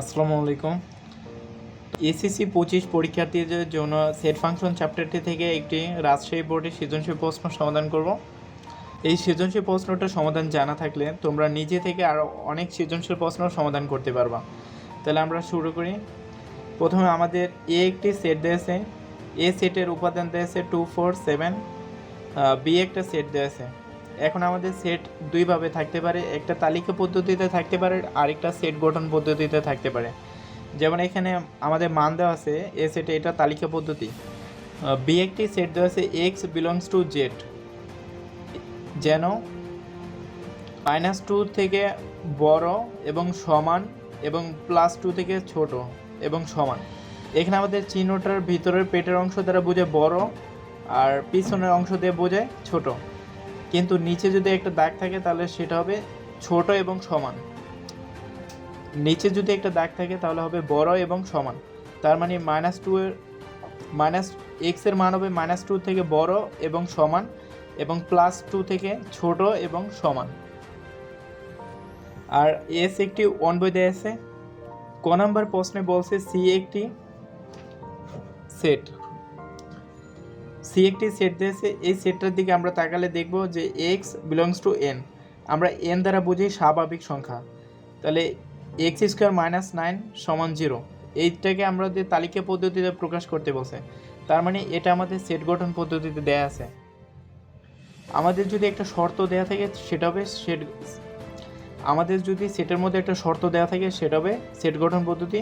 আসসালামু আলাইকুম। এসএসসি পঁচিশ পরীক্ষার্থীদের জন্য সেট ফাংশন চ্যাপ্টারটি থেকে একটি রাজশাহী বোর্ডের সৃজনশীল প্রশ্ন সমাধান করব। এই সৃজনশীল প্রশ্নটা সমাধান জানা থাকলে তোমরা নিজে থেকে আরও অনেক সৃজনশীল প্রশ্ন সমাধান করতে পারবা। তাহলে আমরা শুরু করি। প্রথমে আমাদের এ একটি সেট দিয়েছে। এ সেটের উপাদান দিয়েছে টু, ফোর, সেভেন। বি একটা সেট দিয়েছে। এখন আমাদের সেট দুইভাবে থাকতে পারে। একটা তালিকা পদ্ধতিতে থাকতে পারে, আরেকটা সেট গঠন পদ্ধতিতে থাকতে পারে। যেমন এখানে আমাদের মান দেওয়া আছে, এ সেটে এটা তালিকা পদ্ধতি। বি একটি সেট দেওয়া আছে এক্স বিলংস টু জেড যেন মাইনাস টু থেকে বড় এবং সমান এবং প্লাস টু থেকে ছোট এবং সমান। এখানে আমাদের চিহ্নটার ভিতরের পেটের অংশ দ্বারা বোঝায় বড় আর পিছনের অংশ দিয়ে বোঝায় ছোট। কিন্তু নিচে যদি একটা দাগ থাকে, তাহলে সেটা হবে ছোট এবং সমান। নিচে যদি একটা দাগ থাকে, তাহলে হবে বড় এবং সমান। তার মানে মাইনাস টু এর মাইনাস এক্সের মান হবে মাইনাস টু থেকে বড় এবং সমান এবং প্লাস টু থেকে ছোট এবং সমান। আর এস একটি ওয়ান বই দেয়া আছে। ক নাম্বার প্রশ্নে বলছে সি একটি সেট সি একটি সেট দিয়েছে। এই সেটটার দিকে আমরা তাকালে দেখব যে এক্স বিলংস টু এন আমরা এন দ্বারা বুঝি স্বাভাবিক সংখ্যা। তাহলে এক্স স্কোয়ার মাইনাস নাইন সমান জিরো এইটাকে আমরা যে তালিকা পদ্ধতিতে প্রকাশ করতে বলছে। তার মানে এটা আমাদের সেট গঠন পদ্ধতিতে দেয়া আছে। আমাদের যদি একটা শর্ত দেয়া থাকে, সেটা হবে সেট আমাদের যদি সেটের মধ্যে একটা শর্ত দেওয়া থাকে, সেটা হবে সেট গঠন পদ্ধতি।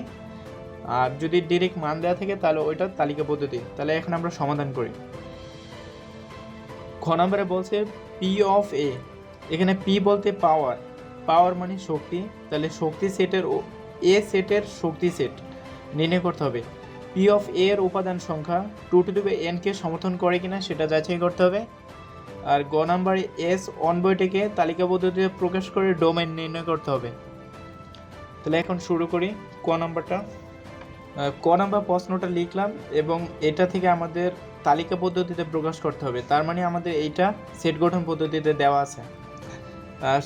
আর যদি ডিরেক্ট মান দেওয়া থাকে, তাহলে ওইটা তালিকা পদ্ধতি। তাহলে এখন আমরা সমাধান করি। খ নম্বরে বলছে পি অফ এ এখানে পি বলতে পাওয়ার পাওয়ার মানে শক্তি। তাহলে শক্তি সেটের ও- এ সেটের শক্তি সেট নির্ণয় করতে হবে। পি অফ এ এর উপাদান সংখ্যা টু টু এনকে সমর্থন করে কিনা সেটা যাচাই করতে হবে। আর গ নাম্বার এস অন বইটিকে তালিকা পদ্ধতিতে প্রকাশ করে ডোমেন নির্ণয় করতে হবে। তাহলে এখন শুরু করি। ক নাম্বারটা। ক নাম্বার প্রশ্নটা লিখলাম এবং এটা থেকে আমাদের তালিকা পদ্ধতিতে প্রকাশ করতে হবে। তার মানে আমাদের এইটা সেট গঠন পদ্ধতিতে দেওয়া আছে।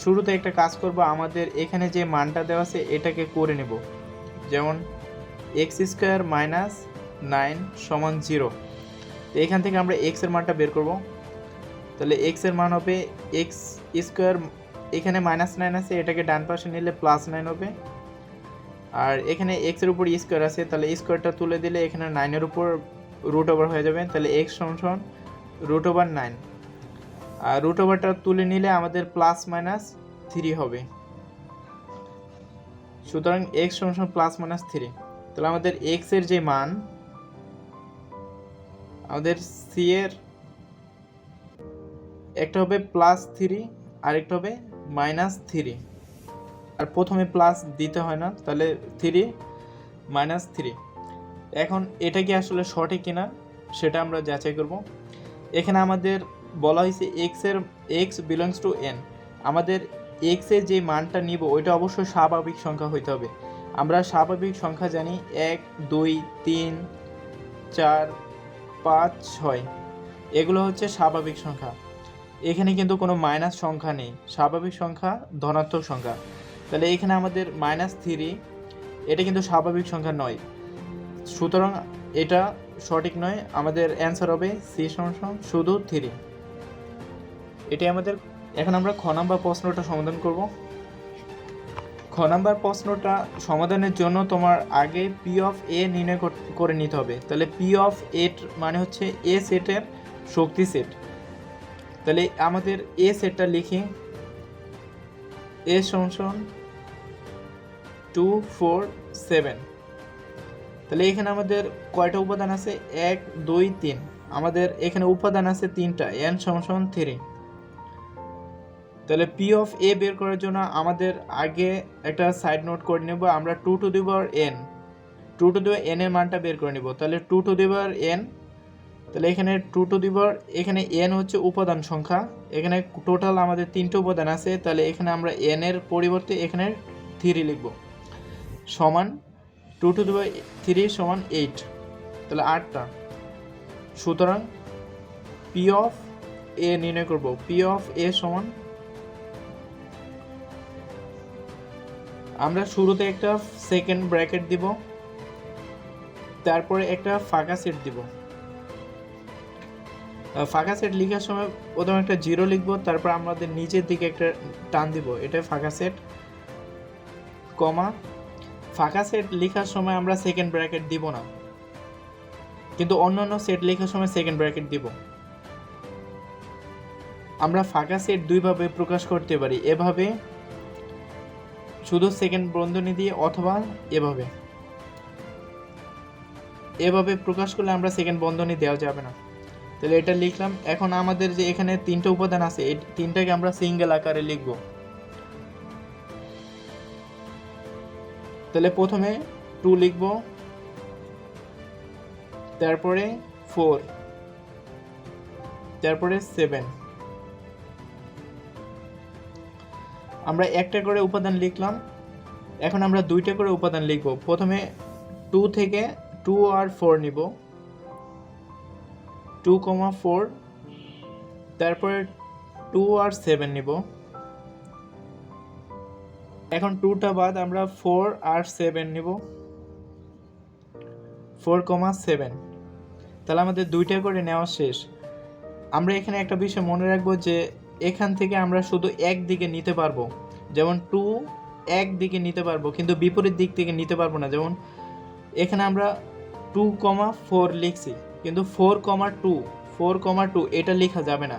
শুরুতে একটা কাজ করব, আমাদের এখানে যে মানটা দেওয়া আছে এটাকে করে নেব। যেমন এক্স স্কোয়ার মাইনাস নাইন সমান জিরো এখান থেকে আমরা এক্সের মানটা বের করব। তাহলে এক্সের মান হবে এক্স স্কোয়ার এখানে মাইনাস নাইন আছে, এটাকে ডান পাশে নিলে প্লাস নাইন হবে। আর এখানে এক্সের উপর স্কোয়ার আছে, তাহলে স্কোয়ারটা তুলে দিলে এখানে নাইনের উপর রুট ওভার হয়ে যাবে, তাহলে এক্স সমান রুট ওভার নাইন আর রুট ওভারটা তুলে নিলে আমাদের প্লাস মাইনাস থ্রি হবে। সুতরাং এক্স সমান প্লাস মাইনাস থ্রি তাহলে আমাদের এক্সের যে মান, আমাদের সি এর একটা হবে প্লাস থ্রি আরেকটা হবে মাইনাস থ্রি আর প্রথমে প্লাস দিতে হয় না, তাহলে থ্রি মাইনাস থ্রি এখন এটা কি আসলে সঠিক কিনা, সেটা আমরা যাচাই করব। এখানে আমাদের বলা হয়েছে এক্সের এক্স বিলংস টু এন আমাদের এক্সের যে মানটা নিব, ওইটা অবশ্যই স্বাভাবিক সংখ্যা হইতে হবে। আমরা স্বাভাবিক সংখ্যা জানি এক, দুই, তিন, চার, পাঁচ, ছয়। এগুলো হচ্ছে স্বাভাবিক সংখ্যা। এখানে কিন্তু কোনো মাইনাস সংখ্যা নেই। স্বাভাবিক সংখ্যা ধনাত্মক সংখ্যা। তাহলে এখানে আমাদের মাইনাস থ্রি এটা কিন্তু স্বাভাবিক সংখ্যা নয়। সুতরাং এটা সঠিক নয়, আমাদের অ্যান্সার হবে সি সমান শুধু থ্রি এটাই আমাদের, এখন আমরা খ নাম্বার প্রশ্নটা সমাধান করব। খ নাম্বার প্রশ্নটা সমাধানের জন্য তোমার আগে পি অফ এ নির্ণয় করে নিতে হবে। তাহলে পি অফ এট মানে হচ্ছে এ সেটের শক্তি সেট তাহলে আমাদের এ সেটটা লিখি। এ সমান টু ফোর সেভেন তাহলে এখানে আমাদের কয়টা উপাদান আছে? এক, দুই, তিন। আমাদের এখানে উপাদান আছে তিনটা এন সমান থ্রি তাহলে পি অফ এ বের করার জন্য আমাদের আগে একটা সাইড নোট করে নেব, আমরা two to the n two to the n এর মানটা বের করে নেব। তাহলে two to the power n তাহলে এখানে টু টু দি এখানে এন হচ্ছে উপাদান সংখ্যা। এখানে টোটাল আমাদের তিনটে উপাদান আছে, তাহলে এখানে আমরা এন এর পরিবর্তে এখানে থ্রি লিখব। সমান টু টু দি থ্রি সমান এইট তাহলে আটটা। সুতরাং পি অফ এ নির্ণয় করব। পি অফ এ সমান আমরা শুরুতে একটা সেকেন্ড ব্র্যাকেট দিব, তারপরে একটা ফাঁকা সেট দিব। ফাঁকা সেট লিখার সময় প্রথমে একটা জিরো লিখব, তারপর আমাদের নিচের দিকে একটা টান দিব। এটা ফাঁকা সেট কমা ফাঁকা সেট লেখার সময় আমরা সেকেন্ড ব্র্যাকেট দিব না। কিন্তু অন্যান্য সেট লেখার সময় সেকেন্ড ব্র্যাকেট দিব। আমরা ফাঁকা সেট দুইভাবে প্রকাশ করতে পারি, এভাবে শুধু সেকেন্ড বন্ধনী দিয়ে অথবা এভাবে। এভাবে প্রকাশ করলে আমরা সেকেন্ড বন্ধনী দেওয়া যাবে না। তাহলে এটা লিখলাম, এখন আমাদের যে এখানে তিনটা উপাদান আছে, এই তিনটাকে আমরা সিঙ্গেল আকারে লিখব। তাহলে প্রথমে টু লিখব। তারপরে ফোর তারপরে সেভেন আমরা একটা করে উপাদান লিখলাম। এখন আমরা দুইটা করে উপাদান লিখব। প্রথমে টু থেকে টু আর ফোর নিব। টু কমা ফোর তারপরে টু আর সেভেন নিব। এখন টুটা বাদ, আমরা ফোর আর সেভেন নিব। ফোর কমা সেভেন তাহলে আমাদের দুইটা করে নেওয়া শেষ। আমরা এখানে একটা বিষয় মনে রাখব যে, এখান থেকে আমরা শুধু এক দিকে নিতে পারব। যেমন টু এক দিকে নিতে পারব, কিন্তু বিপরীত দিক থেকে নিতে পারব না। যেমন এখানে আমরা টু কমা ফোর লিখছি, কিন্তু four comma two four comma two এটা লেখা যাবে না।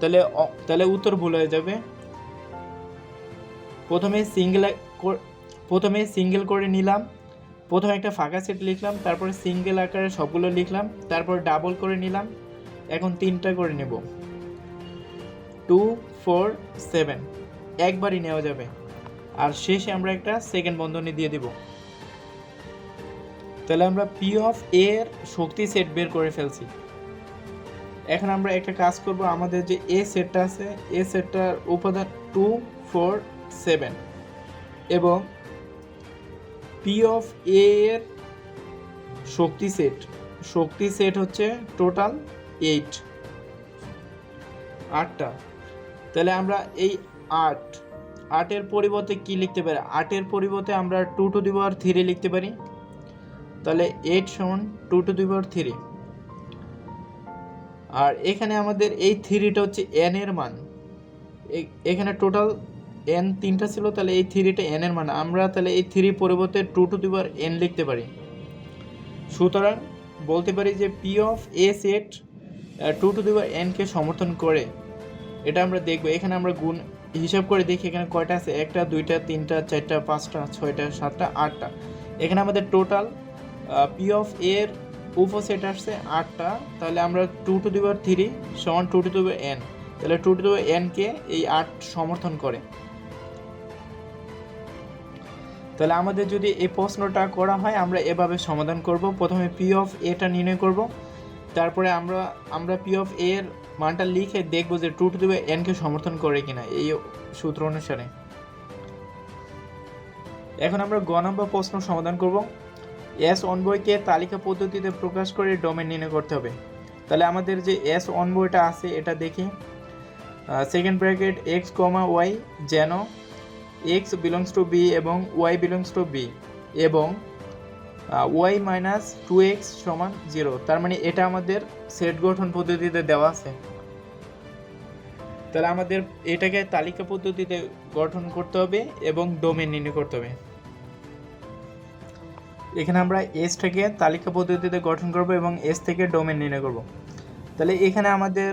তাহলে তাহলে উত্তর ভুল হয়ে যাবে। প্রথমে সিঙ্গেল প্রথমে সিঙ্গেল করে নিলাম। প্রথমে একটা ফাঁকা সেট লিখলাম, তারপরে সিঙ্গেল আকারে সবগুলো লিখলাম, তারপর ডাবল করে নিলাম। এখন তিনটা করে নেব। টু ফোর সেভেন একবারই নেওয়া যাবে। আর শেষে আমরা একটা সেকেন্ড বন্ধনী দিয়ে দিব। তাহলে আমরা পি অফ এর শক্তি সেট বের করে ফেলছি। এখন আমরা একটা কাজ করব, আমাদের যে এ সেটটা আছে এ সেটটার উপাদান টু ফোর সেভেন এবং পি অফ এ এর শক্তি সেট শক্তি সেট হচ্ছে টোটাল এইট আটটা। তাহলে আমরা এই আট, আটের পরিবর্তে কি লিখতে পারি? আটের পরিবর্তে আমরা টু টু দি থ্রি লিখতে পারি। তাহলে এইট সমান টু টু দি থ্রি আর এখানে আমাদের এই থ্রিটা হচ্ছে এন এর মান। এখানে টোটাল এন তিনটা ছিল, তাহলে এই থ্রিটা এন এর মান। আমরা তাহলে এই থ্রি পরিবর্তে two to the power n লিখতে পারি। সুতরাং বলতে পারি যে P of A set two to the power NK সমর্থন করে। এটা আমরা দেখব। এখানে আমরা গুণ হিসাব করে দেখি এখানে কয়টা আছে। একটা, দুইটা, তিনটা, চারটা, পাঁচটা, ছয়টা, সাতটা, আটটা। এখানে আমাদের টোটাল পি অফ এর উপসেট আসছে আটটা, তাহলে আমরা two to the power three সমান টু টু দি এন তাহলে টু টু দি পাওয়ার এনকে এই আট সমর্থন করে। তাহলে আমাদের যদি এই প্রশ্নটা করা হয়, আমরা এভাবে সমাধান করব। প্রথমে পি অফ এটা নির্ণয় করব। তারপরে আমরা আমরা পি অফ এর মানটা লিখে দেখব যে টু টু দিবে এনকে সমর্থন করে কিনা এই সূত্র অনুসারে। এখন আমরা গ নম্বর প্রশ্ন সমাধান করব। এস অনবয়কে তালিকা পদ্ধতিতে প্রকাশ করে ডোমেন নির্ণয় করতে হবে। তাহলে আমাদের যে এস অনবয়টা আছে, এটা দেখি। Second bracket x comma y যেন এক্স বিলংস টু বি এবং ওয়াই বিলংস টু বি এবং ওয়াই মাইনাস টু এক্স সমান জিরো তার মানে এটা আমাদের সেট গঠন পদ্ধতিতে দেওয়া আছে। তাহলে আমাদের এটাকে তালিকা পদ্ধতিতে গঠন করতে হবে এবং ডোমেন নির্ণয় করতে হবে। এখানে আমরা এস থেকে তালিকা পদ্ধতিতে গঠন করব এবং এস থেকে ডোমেন নির্ণয় করব। তাহলে এখানে আমাদের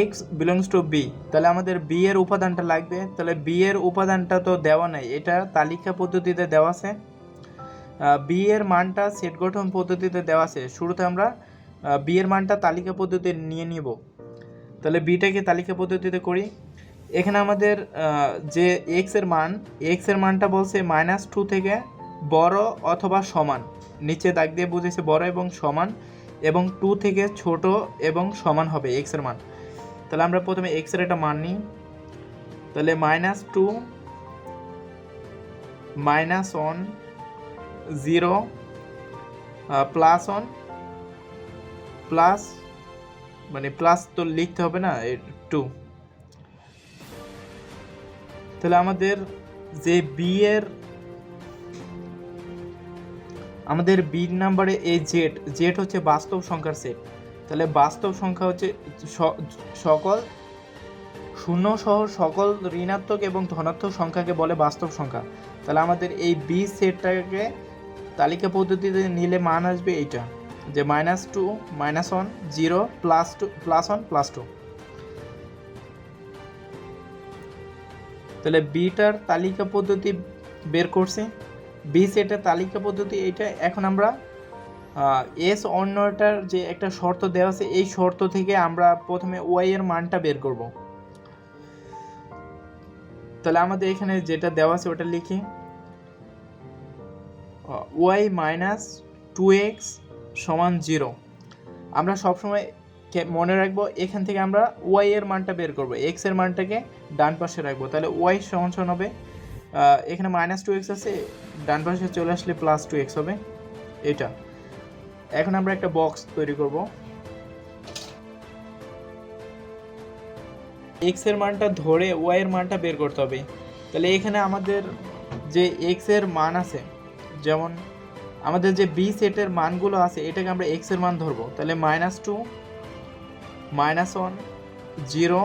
এক্স বিলংস টু বি তাহলে আমাদের বি এর উপাদানটা লাগবে। তাহলে বি এর উপাদানটা তো দেওয়া নাই, এটা তালিকা পদ্ধতিতে দেওয়া আছে। বি এর মানটা সেট গঠন পদ্ধতিতে দেওয়া আছে। শুরুতে আমরা বি এর মানটা তালিকা পদ্ধতিতে নিয়ে নিব। তাহলে বিটাকে তালিকা পদ্ধতিতে করি। এখানে আমাদের যে এক্সের মান এক্সের মানটা বলছে মাইনাস টু থেকে বড় অথবা সমান। নিচে দাগ দিয়ে বুঝেছে বড় এবং সমান এবং টু থেকে ছোট এবং সমান হবে এক্সের মান। তাহলে আমরা প্রথমে এক্সের একটা মান নিই। তাহলে minus two minus one zero plus one plus মানে প্লাস তো লিখতে হবে না টু তাহলে আমাদের যে বি এর আমাদের বি নাম্বারে এই জেড জেড হচ্ছে বাস্তব সংখ্যার সেট তাহলে বাস্তব সংখ্যা হচ্ছে সকল, শূন্য সহ সকল ঋণাত্মক এবং ধনাত্মক সংখ্যাকে বলে বাস্তব সংখ্যা। তাহলে আমাদের এই বি সেটটাকে তালিকা পদ্ধতিতে নিলে মান আসবে এইটা, যে minus two minus one zero plus two plus one plus two তাহলে বিটার তালিকা পদ্ধতি বের করছি। বি সেটের তালিকা পদ্ধতি এটা। এখন আমরা এস অন্যটার যে একটা শর্ত দেওয়া আছে, এই শর্ত থেকে আমরা প্রথমে ওয়াই এর মানটা বের করব। তাহলে আমাদের এখানে যেটা দেওয়া আছে ওটা লিখি। ওয়াই মাইনাস টু এক্স সমান জিরো আমরা সবসময় মনে রাখব এখান থেকে আমরা ওয়াই এর মানটা বের করব। এক্সের মানটাকে ডান পাশে রাখব। তাহলে ওয়াই সমান হবে এখানে মাইনাস টু এক্স আছে, ডান পাশে চলে আসলে প্লাস টু এক্স হবে, এটা। এখন আমরা একটা বক্স তৈরি করব। এক্সের মানটা ধরে ওয়াই এর মানটা বের করতে হবে। তাহলে এখানে আমাদের যে এক্সের মান আছে, যেমন আমাদের যে বি সেটের মানগুলো আছে, এটাকে আমরা এক্সের মান ধরবো। তাহলে minus two minus one zero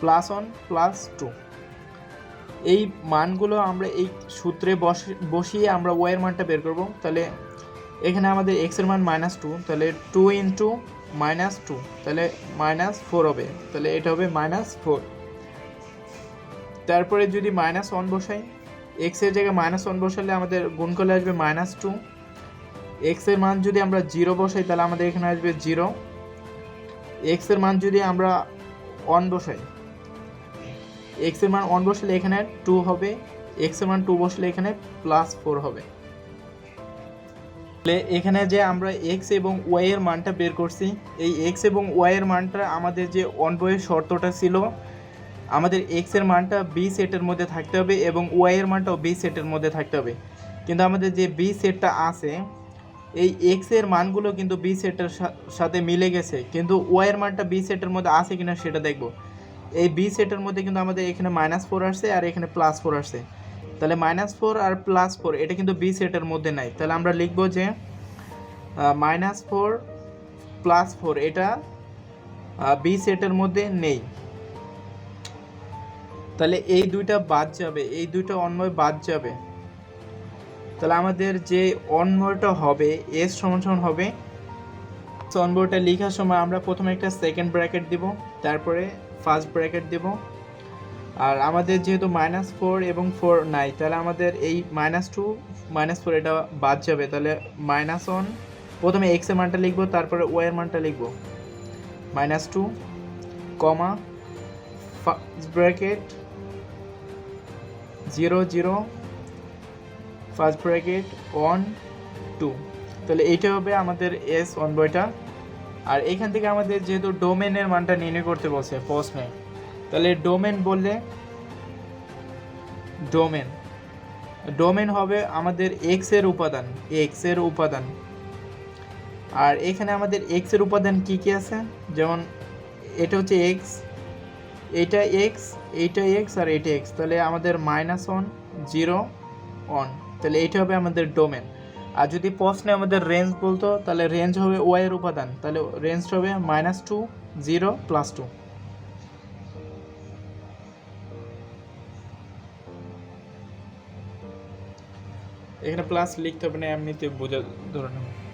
plus one plus two এই মানগুলো আমরা এই সূত্রে বস- বসিয়ে আমরা ওয়াই এর মানটা বের করব। তাহলে এখানে আমাদের এক্সের মান মাইনাস টু তাহলে টু ইন্টু মাইনাস টু তাহলে মাইনাস ফোর হবে। তাহলে এটা হবে মাইনাস ফোর তারপরে যদি মাইনাস ওয়ান বসাই এক্সের জায়গায় মাইনাস ওয়ান বসালে আমাদের গুণ করলে আসবে মাইনাস টু এক্সের মান যদি আমরা জিরো বসাই, তাহলে আমাদের এখানে আসবে জিরো এক্সের মান যদি আমরা ওয়ান বসাই এক্সের মান ওয়ান বসালে এখানে টু হবে এক্সের মান টু বসলে এখানে প্লাস ফোর হবে। এখানে যে আমরা এক্স এবং ওয়াই এর মানটা বের করছি, এই এক্স এবং ওয়াই এর মানটা আমাদের যে অনবয়ের শর্তটা ছিল, আমাদের এক্সের মানটা বি সেটের মধ্যে থাকতে হবে এবং ওয়াই এর মানটাও বি সেটের মধ্যে থাকতে হবে। কিন্তু আমাদের যে বি সেটটা আছে, এই এক্সের মানগুলো কিন্তু বি সেটের সাথে মিলে গেছে, কিন্তু ওয়াই এর মানটা বি সেটের মধ্যে আছে কিনা সেটা দেখব। এই বি সেটের মধ্যে কিন্তু আমাদের এখানে মাইনাস ফোর আসছে আর এখানে প্লাস ফোর আসছে। তাহলে মাইনাস ফোর আর প্লাস ফোর এটা কিন্তু বি সেটের মধ্যে নাই। তাহলে আমরা লিখব যে মাইনাস ফোর প্লাস ফোর এটা বি সেটের মধ্যে নেই। তাহলে এই দুইটা বাদ যাবে, এই দুইটা অন্বয় বাদ যাবে। তাহলে আমাদের যে অন্বয়টা হবে এস সমান সমান হবে অন্বয়টা লেখার সময় আমরা প্রথমে একটা সেকেন্ড ব্র্যাকেট দিব, তারপরে ফার্স্ট ব্র্যাকেট দিব। আর আমাদের যেহেতু মাইনাস ফোর এবং ফোর নাই, তাহলে আমাদের এই মাইনাস টু মাইনাস ফোর এটা বাদ যাবে। তাহলে মাইনাস ওয়ান প্রথমে এক্সের মানটা লিখব, তারপরে ওয়াই এর মানটা লিখব। Minus two comma first bracket zero zero first bracket one two তাহলে এইটা হবে আমাদের এস ওয়ান বইটা আর এখান থেকে আমাদের যেহেতু ডোমেনের মানটা নির্ণয় করতে বলছে প্রশ্নে তাহলে ডোমেন বললে ডোমেন ডোমেন হবে আমাদের এক্সের উপাদান এক্সের উপাদান। আর এখানে আমাদের এক্সের উপাদান কি কি আছে? যেমন এটা হচ্ছে এক্স এটা এক্স এইটা এক্স আর এটা এক্স তাহলে আমাদের মাইনাস ওয়ান জিরো ওয়ান তাহলে এইটা হবে আমাদের ডোমেন আর যদি প্রশ্নে আমাদের রেঞ্জ বলতো, তাহলে রেঞ্জ হবে ওয়াই এর উপাদান। তাহলে রেঞ্জ হবে minus two zero plus two এখানে প্লাস লিখতে হবে না, এমনিতে বোঝা ধরে নেব।